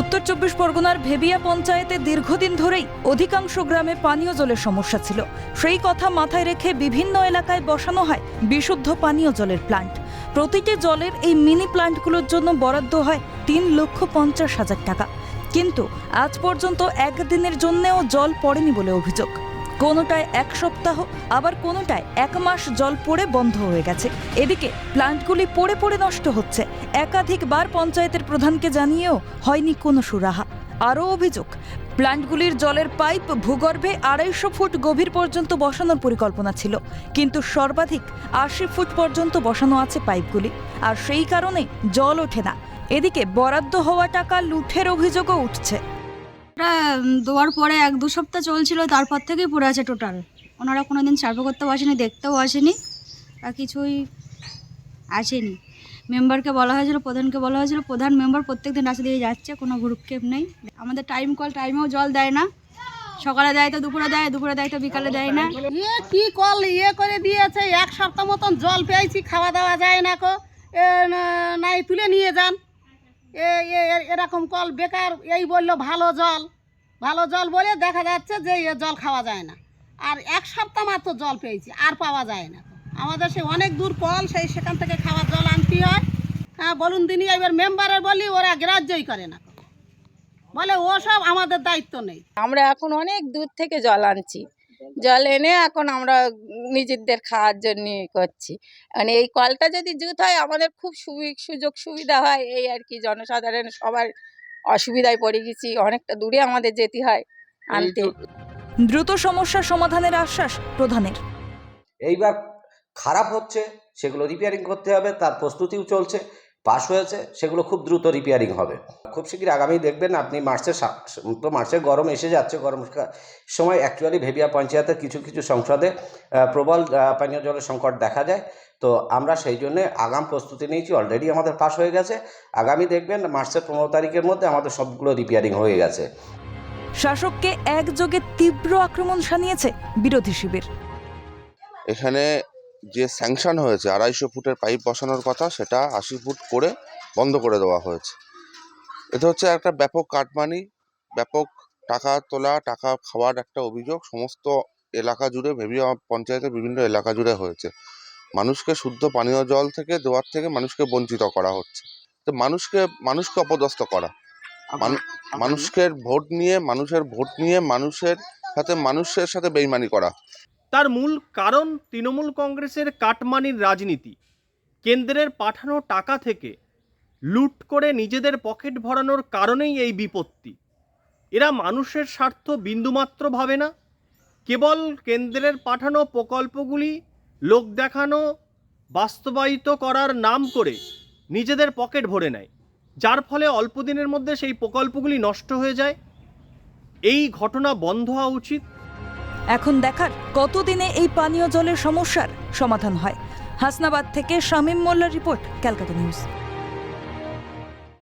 উত্তর চব্বিশ পরগনার ভেবিয়া পঞ্চায়েতে দীর্ঘদিন ধরেই অধিকাংশ গ্রামে পানীয় জলের সমস্যা ছিল। সেই কথা মাথায় রেখে বিভিন্ন এলাকায় বসানো হয় বিশুদ্ধ পানীয় জলের প্লান্ট। প্রতিটি জলের এই মিনি প্লান্টগুলোর জন্য বরাদ্দ হয় তিন লক্ষ পঞ্চাশ হাজার টাকা। কিন্তু আজ পর্যন্ত একদিনের জন্যেও জল পড়েনি বলে অভিযোগ। কোনোটায় এক সপ্তাহ, আবার কোনোটায় এক মাস জল পড়ে বন্ধ হয়ে গেছে। এদিকে প্লান্টগুলি পড়ে পড়ে নষ্ট হচ্ছে। একাধিকবার পঞ্চায়েতের প্রধানকে জানিয়েও হয়নি কোনো সুরাহা। আরও অভিযোগ, প্লান্টগুলির জলের পাইপ ভূগর্ভে আড়াইশো ফুট গভীর পর্যন্ত বসানোর পরিকল্পনা ছিল। কিন্তু সর্বাধিক আশি ফুট পর্যন্ত বসানো আছে পাইপগুলি। আর সেই কারণে জল ওঠে না। এদিকে বরাদ্দ হওয়া টাকা লুঠের অভিযোগও উঠছে। ওটা দেওয়ার পরে এক দু সপ্তাহ চলছিল, তারপর থেকেই পড়ে আছে টোটাল ওনারা কোনো দিন সার্ভে করতেও আসেনি, দেখতেও আসেনি বা কিছুই আসেনি। মেম্বারকে বলা হয়েছিল, প্রধানকে বলা হয়েছিল, প্রধান মেম্বার প্রত্যেক দিন রাস্তা দিয়ে যাচ্ছে, কোনো ভ্রুক্ষেপ নেই। আমাদের টাইম কল টাইমেও জল দেয় না। সকালে দেয় তো দুপুরে দেয় দুপুরে দেয় তো বিকালে দেয় না। কি কল ইয়ে করে দিয়েছে, এক সপ্তাহ মতন জল পেয়েছি, খাওয়া দাওয়া যায় না কো নাই তুলে নিয়ে যান। এরকম কল বেকার, এই বলল ভালো জল। ভালো জল বলে দেখা যাচ্ছে যে এ জল খাওয়া যায় না। আর এক সপ্তাহ মাত্র জল পেয়েছি, আর পাওয়া যায় না। আমাদের সে অনেক দূর কল, সেই সেখান থেকে খাওয়ার জল আনতে হয়। হ্যাঁ বলুন দিনই এবার মেম্বারের বলি, ওরা গ্রাহ্যই করে না। বলে, ও সব আমাদের দায়িত্ব নেই। আমরা এখন অনেক দূর থেকে জল আনছি। জল এনে এখন আমরা নিজেদের খাওয়ার জন্য করছি। মানে এই কলটা যদি জুত হয় আমাদের খুব সুবি- সুযোগ সুবিধা হয়। এই আর কি জনসাধারণ সবার অসুবিধায় পড়ে গেছি। অনেকটা দূরে আমাদের যেতে হয় আনতে। দ্রুত সমস্যার সমাধানের আশ্বাস প্রধানের। এইবার খারাপ হচ্ছে সেগুলো রিপেয়ারিং করতে হবে তার প্রস্তুতিও চলছে। পাস হয়েছে সেগুলো খুব দ্রুত রিপেয়ারিং হবে। খুব শীঘ্রই আগামী দেখবেন আপনি মার্চের তো মার্চের গরম এসে যাচ্ছে গরম সময় অ্যাকচুয়ালি ভেবিয়া পঞ্চায়েতের কিছু কিছু সংসদে প্রবল পানীয় জলের সংকট দেখা যায়। তো আমরা সেই জন্যে আগাম প্রস্তুতি নিয়েছি অলরেডি আমাদের পাস হয়ে গেছে। আগামী দেখবেন মার্চের পনেরো তারিখের মধ্যে আমাদের সবগুলো রিপেয়ারিং হয়ে গেছে। শাসককে একযোগে তীব্র আক্রমণ শানিয়েছে বিরোধী শিবির। এখানে যে স্যাংশন হয়েছে আড়াইশো ফুটের পাইপ বসানোর কথা সেটা আশি ফুট করে বন্ধ করে দেওয়া হয়েছে। এটা হচ্ছে একটা ব্যাপক কাটমানি ব্যাপক টাকা তোলা টাকা খাওয়ার একটা অভিযোগ সমস্ত এলাকা জুড়ে ভেবিয়া পঞ্চায়েতের বিভিন্ন এলাকা জুড়ে হয়েছে। মানুষকে শুদ্ধ পানীয় জল থেকে দেওয়ার থেকে মানুষকে বঞ্চিত করা হচ্ছে। তো মানুষকে মানুষকে অপদস্থ করা। মানুষকে ভোট নিয়ে মানুষের ভোট নিয়ে মানুষের সাথে মানুষের সাথে বেইমানি করা। তার মূল কারণ তৃণমূল কংগ্রেসের কাটমানির রাজনীতি। কেন্দ্রের পাঠানো টাকা থেকে লুট করে নিজেদের পকেট ভরানোর কারণেই এই বিপত্তি। এরা মানুষের স্বার্থ বিন্দুমাত্র ভাবে না। কেবল কেন্দ্রের পাঠানো প্রকল্পগুলি লোক দেখানো, বাস্তবায়িত করার নাম করে নিজেদের পকেট ভরে নেয়, যার ফলে অল্প দিনের মধ্যে সেই প্রকল্পগুলি নষ্ট হয়ে যায়। এই ঘটনা বন্ধ হওয়া উচিত। এখন দেখার কতদিনে এই পানীয় জলের সমস্যার সমাধান হয়। হাসনাবাদ থেকে শামীম মোল্লার রিপোর্ট, ক্যালকাটা নিউজ।